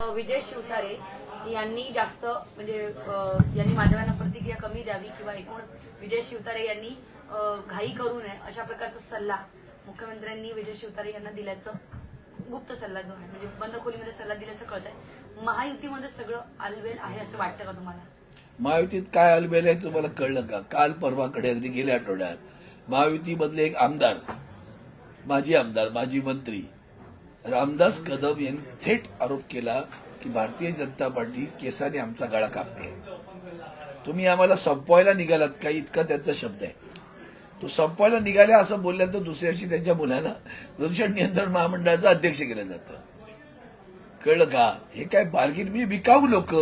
विजय शिवतारे यांनी जास्त म्हणजे यांनी माध्यमांना प्रतिक्रिया कमी द्यावी किंवा एकूणच विजय शिवतारे यांनी घाई करू नये अशा प्रकारचा सल्ला मुख्यमंत्र्यांनी विजय शिवतारे यांना दिल्याचं गुप्त सल्ला जो आहे म्हणजे बंद खोलीमध्ये सल्ला दिल्याचं कळत आहे महायुतीमध्ये सगळं आलबेल आहे असं वाटतं का तुम्हाला? महायुतीत काय आलबेल आहे तुम्हाला कळलं का? काल परवाकडे अगदी गेल्या आठवड्यात महायुतीमधले एक आमदार माजी आमदार माजी मंत्री रामदास कदम यांनी थेट आरोप केला की भारतीय जनता पार्टी केसाने आमचा गळा कापते. तुम्ही आम्हाला संपवायला निघालात काही इतका त्यांचा शब्द आहे. तो संपवायला निघाल्या असं बोलल्यानंतर दुसऱ्या दिवशी त्यांच्या मुलाला प्रदूषण नियंत्रण महामंडळाचं अध्यक्ष केलं जातं. कळलं का? हे काय बार्गिन म्हणजे विकाऊ लोक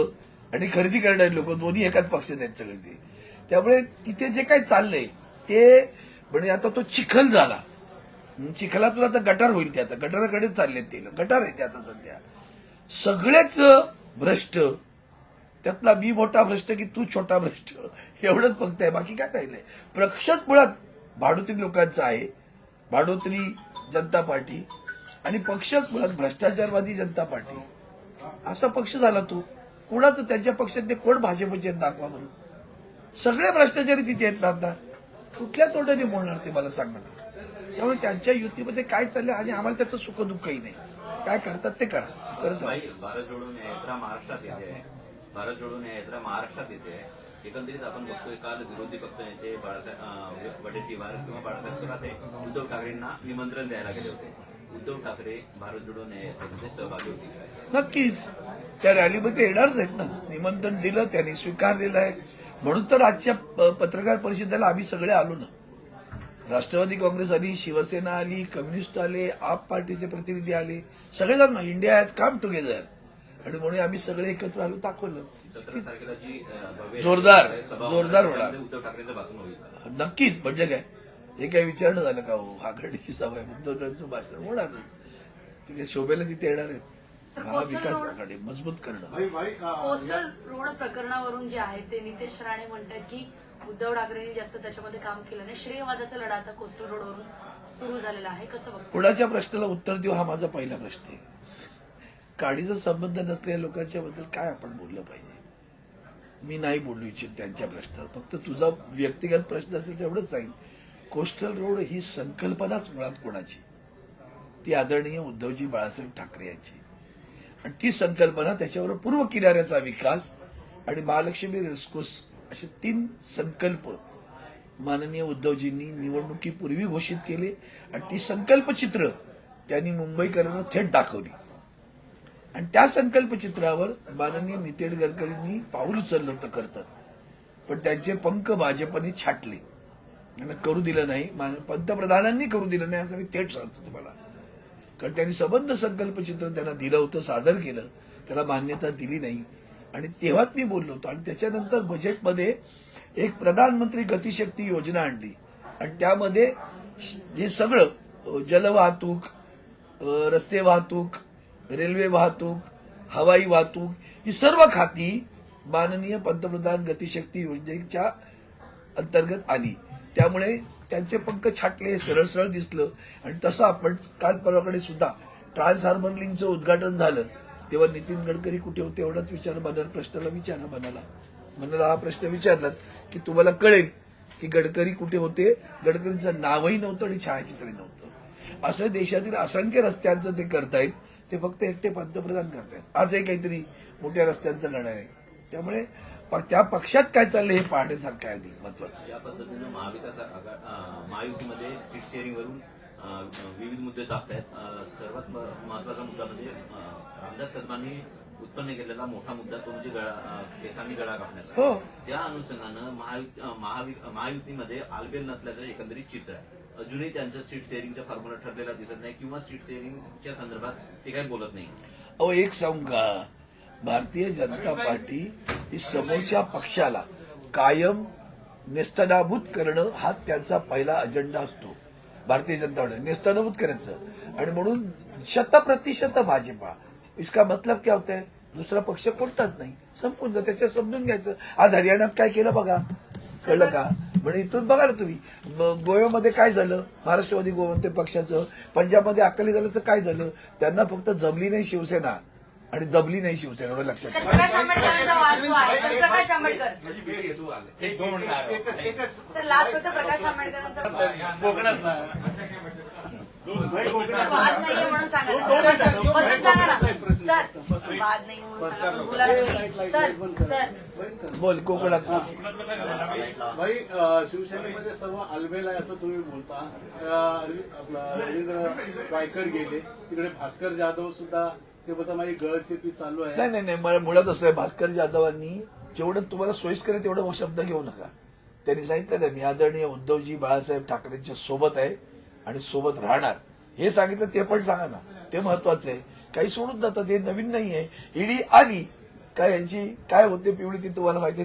आणि खरेदी करणारे लोक दोन्ही एकाच पक्षात आहेत सगळे ते. त्यामुळे तिथे जे काही चाललंय ते म्हणजे आता तो चिखल झाला. चिखलातून आता गटार होईल ते आता. गटाराकडे चाललेत ते गटार आहे ते आता सध्या. सगळेच भ्रष्ट. त्यातला मी मोठा भ्रष्ट की तू छोटा भ्रष्ट. एवढंच फक्त आहे. बाकी काय राहिलंय प्रक्षत मुळात भाडोत्री लोकांचं आहे. भाडोत्री जनता पार्टी आणि पक्षच मुळात भ्रष्टाचारवादी जनता पार्टी. असा पक्ष झाला तो. कोणाचं? त्यांच्या पक्षातले कोण भाजपचे दाखवा म्हणून सगळे भ्रष्टाचारी तिथे आहेत ना आता. कुठल्या तोंडाने बोलणार ते मला सांगणार त्यामुळे त्यांच्या युतीमध्ये काय चाललंय आणि आम्हाला त्याचं सुख दुःखही नाही. काय करतात ते करा. करत भारत जोडून यात्रा महाराष्ट्रात येते. भारत जोडून यात्रा महाराष्ट्रात येते. एकंदरीत आपण बघतोय काल विरोधी पक्ष नेते बाळासाहेब वडेट्टीवार किंवा बाळासाहेब थोरात उद्धव ठाकरेंना निमंत्रण द्यायला गेले होते. उद्धव ठाकरे भारत जोडून यात्रेमध्ये सहभागी होते. नक्कीच. त्या रॅलीमध्ये येणारच आहेत ना. निमंत्रण दिलं त्यांनी स्वीकारलेलं आहे. म्हणून तर आजच्या पत्रकार परिषदेला आम्ही सगळे आलो ना. राष्ट्रवादी काँग्रेस आली शिवसेना आली कम्युनिस्ट आले आप पार्टीचे प्रतिनिधी आले सगळे जण इंडिया हॅज काम टुगेदर. आणि म्हणून आम्ही सगळे एकत्र आलो दाखवलं. जोरदार, जोरदार होणार. उद्धव ठाकरेंचं? नक्कीच म्हणजे काय? हे काय विचारणं झालं का? हो आघाडीची सभा आहे उद्धवरांचं भाषण होणारच. तिथे शोभेला तिथे येणार आहेत? महाविकास आघाडी मजबूत करणं. कोस्टल रोड प्रकरणावरून जे आहे ते नितेश राणे म्हणतात की उद्धव ठाकरेंनी जास्त त्याच्यामध्ये काम केलं नाही. श्रेयवादाचा लढा आता कोस्टल रोडवरून सुरू झालेला आहे. कसं कुणाच्या प्रश्नाला उत्तर देऊ? हा माझा पहिला प्रश्न आहे. काडीचा संबंध नसलेल्या लोकांच्या बद्दल काय आपण बोललं पाहिजे? मी नाही बोलू इच्छित त्यांच्या प्रश्नावर. फक्त तुझा व्यक्तिगत प्रश्न असेल तेवढंच सांगेन. कोस्टल रोड ही संकल्पनाच मुळात कोणाची? ती आदरणीय उद्धवजी बाळासाहेब ठाकरे यांची. आणि ती संकल्पना त्याच्यावर पूर्व किनाऱ्याचा विकास आणि महालक्ष्मी रेस्कोस असे तीन संकल्प माननीय उद्धवजींनी निवडणुकीपूर्वी घोषित केले आणि ती संकल्पचित्र त्यांनी मुंबईकरांना थेट दाखवली. आणि त्या संकल्पचित्रावर माननीय नितीन गडकरींनी पाऊल उचललं होतं करतं पण त्यांचे पंख भाजपने छाटले. त्यांना करू दिलं नाही मान- पंतप्रधानांनी करू दिलं नाही असं मी थेट सांगतो तुम्हाला. कारण त्यांनी सबंध संकल्पचित्र त्यांना दिलं होतं सादर केलं. त्याला मान्यता दिली नाही. आणि तेव्हाच मी बोललो होतो. आणि त्याच्यानंतर बजेटमध्ये एक प्रधानमंत्री गतिशक्ती योजना आणली. आणि त्यामध्ये हे सगळं जलवाहतूक रस्ते वाहतूक रेल्वे वाहतूक हवाई वाहतूक ही सर्व खाती माननीय पंतप्रधान गतिशक्ती योजनेच्या अंतर्गत आली. त्यामुळे त्यांचे पंख छाटले सरळ सरळ दिसलं. आणि तसं आपण काल परवाकडे सुद्धा ट्रान्स हार्बर लिंकचं उद्घाटन झालं. तेव्हा नितीन गडकरी कुठे होते एवढाच विचार बनाला प्रश्नाला विचारा बनाला मनाला हा प्रश्न विचारलात की तुम्हाला कळेल की गडकरी कुठे होते. गडकरींचं नावही नव्हतं आणि छायाचित्रही नव्हतं. असं देशातील असंख्य रस्त्यांचं ते करतायत. ते फक्त एकटे पंतप्रधान करतायत. आजही काहीतरी मोठ्या रस्त्यांचं लढाई आहे. त्यामुळे त्या पक्षात काय चाललंय हे पाहण्यासारखं आहे अधिक महत्वाचं या पद्धतीनं महाविकास महायुतीमध्ये सीट शेअरिंगवरून विविध मुद्दे तापतायत. सर्वात महत्त्वाचा मुद्दा म्हणजे रामदास कदमांनी उत्पन्न केलेला मोठा मुद्दा तो म्हणजे गळा केसांनी गळा कापण्याचा. हो. त्या अनुषंगानं महावि- महायुतीमध्ये आलबेल नसल्याचं एकंदरीत चित्र आहे. अजूनही त्यांचं सीट शेअरिंगचा फॉर्म्युला ठरलेला दिसत नाही किंवा सीट शेअरिंगच्या संदर्भात ते काही बोलत नाही. अहो एक सांगू का? भारतीय जनता पार्टी ही समोरच्या पक्षाला कायम नेस्तनाभूत करणं हा त्यांचा पहिला अजेंडा असतो. भारतीय जनता पार्टी. नेस्तनाभूत करायचं. आणि म्हणून शतप्रतिशत भाजपा. इसका मतलब क्या होता है? दुसरा पक्ष कोणताच नाही. संपून जा त्याच्या समजून घ्यायचं. आज हरियाणात काय केलं बघा? कळलं का? म्हणजे इथून बघा ना तुम्ही. म- गोव्यामध्ये काय झालं? महाराष्ट्रवादी गोवंते पक्षाचं. पंजाबमध्ये अकाली दलाचं काय झालं? त्यांना फक्त जमली नाही शिवसेना. आणि दबली नाही शिवसेना एवढं लक्षात. प्रकाश आंबेडकरांचा वाद जो आहे तर प्रकाश आंबेडकर. एक दोन मिनिटं. सर लास्ट होतं प्रकाश आंबेडकरांचा. वाद नाहीये म्हणून सांगा ना. बसून सांगा ना. सर वाद नाही म्हणून सांगा पण नाही. Sir sir. बोल कोकणात भाई अ, शिवसेनेमध्ये सर्व अलबेल आहे असं तुम्ही बोलता. अ, आपला रवींद्र वायकर गेले. तिकडे भास्कर जाधव सुद्धा ते बोलता माझी गळचेपी चालू आहे. नाही नाही नाही मला मुळात असं आहे भास्कर जाधवांनी जेवढं तुम्हाला सोयीस्कर आहे तेवढं शब्द घेऊ नका. त्यांनी सांगितलं ना मी आदरणीय उद्धवजी बाळासाहेब ठाकरेंच्या सोबत आहे. आणि सोबत राहणार. हे सांगितलं ते पण सांगा ना. ते महत्वाचं आहे. काही सोडून जातात हे नवीन नाही आहे ईडी आली. काय यांची काय होते पिवळी ती तुम्हाला माहिती